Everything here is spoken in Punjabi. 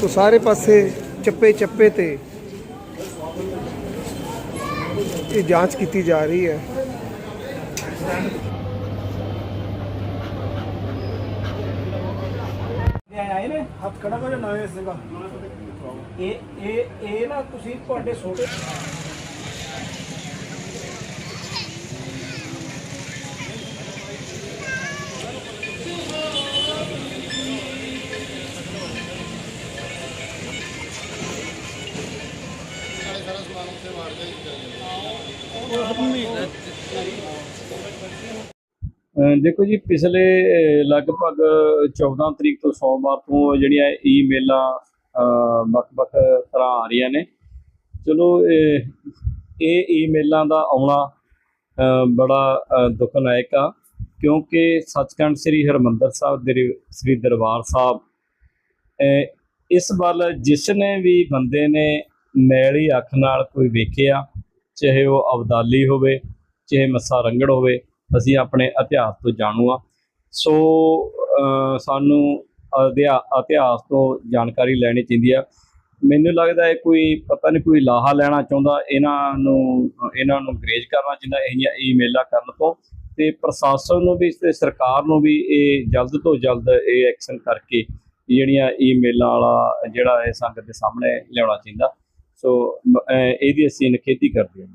ਤੋ ਸਾਰੇ ਪਾਸੇ ਚੱਪੇ ਚੱਪੇ ਤੇ ਇਹ ਜਾਂਚ ਕੀਤੀ ਜਾ ਰਹੀ ਹੈ ਆਏ ਨੇ ਹੱਥ ਖੜਾ ਕਰ ਨਵੇਂ ਸੀਗਾ ਇਹ ਇਹ ਇਹ ਨਾ ਤੁਸੀਂ ਤੁਹਾਡੇ ਛੋਟੇ ਅਹ ਦੇਖੋ ਜੀ ਪਿਛਲੇ ਲਗਭਗ 14 ਤਰੀਕ ਤੋਂ ਸੋਮਵਾਰ ਤੋਂ ਜਿਹੜੀਆਂ ਈਮੇਲਾਂ ਵੱਖ-ਵੱਖ ਤਰ੍ਹਾਂ ਆ ਰਹੀਆਂ ਨੇ। ਚਲੋ ਇਹ ਈਮੇਲਾਂ ਦਾ ਆਉਣਾ ਬੜਾ ਅਹ, ਦੁਖਦਾਇਕ ਆ ਕਿਉਂਕਿ ਸੱਚਖੰਡ ਸ੍ਰੀ ਹਰਮੰਦਰ ਸਾਹਿਬ ਦੇ ਸ੍ਰੀ ਦਰਬਾਰ ਸਾਹਿਬ ਇਸ ਵੱਲ ਜਿਸ ਨੇ ਵੀ ਬੰਦੇ ਨੇ ਮੈਲੀ ਅੱਖ ਨਾਲ ਕੋਈ ਵੇਖਿਆ, ਚਾਹੇ ਉਹ ਅਬਦਾਲੀ ਹੋਵੇ, ਚਾਹੇ ਮੱਸਾ ਰੰਗੜ ਹੋਵੇ, ਅਸੀਂ ਆਪਣੇ ਇਤਿਹਾਸ ਤੋਂ ਜਾਣੂ ਆ ਸੋ ਸਾਨੂੰ ਅਧਿਆ- ਇਤਿਹਾਸ ਤੋਂ ਜਾਣਕਾਰੀ ਲੈਣੀ ਚਾਹੀਦੀ ਆ। ਮੈਨੂੰ ਲੱਗਦਾ ਹੈ ਕੋਈ, ਪਤਾ ਨਹੀਂ ਕੋਈ ਲਾਹਾ ਲੈਣਾ ਚਾਹੁੰਦਾ, ਇਹਨਾਂ ਨੂੰ ਇਹਨਾਂ ਨੂੰ ਗਰੇਜ ਕਰਨਾ ਚਾਹੁੰਦਾ ਇਹੀਆਂ ਈਮੇਲਾਂ ਕਰਨ ਤੋਂ। ਤੇ ਪ੍ਰਸ਼ਾਸਨ ਨੂੰ ਵੀ, ਤੇ ਸਰਕਾਰ ਨੂੰ ਵੀ ਇਹ ਜਲਦ ਤੋਂ ਜਲਦ ਇਹ ਐਕਸ਼ਨ ਕਰਕੇ, ਜਿਹੜੀਆਂ ਈਮੇਲਾਂ ਵਾਲਾ ਜਿਹੜਾ ਇਹ ਸੰਗਤ ਦੇ ਸਾਹਮਣੇ ਲਿਆਉਣਾ ਚਾਹੀਦਾ। ਸੋ ਇਹਦੀ ਅਸੀਂ ਨਿਖੇਧੀ ਕਰਦੇ ਹਾਂ।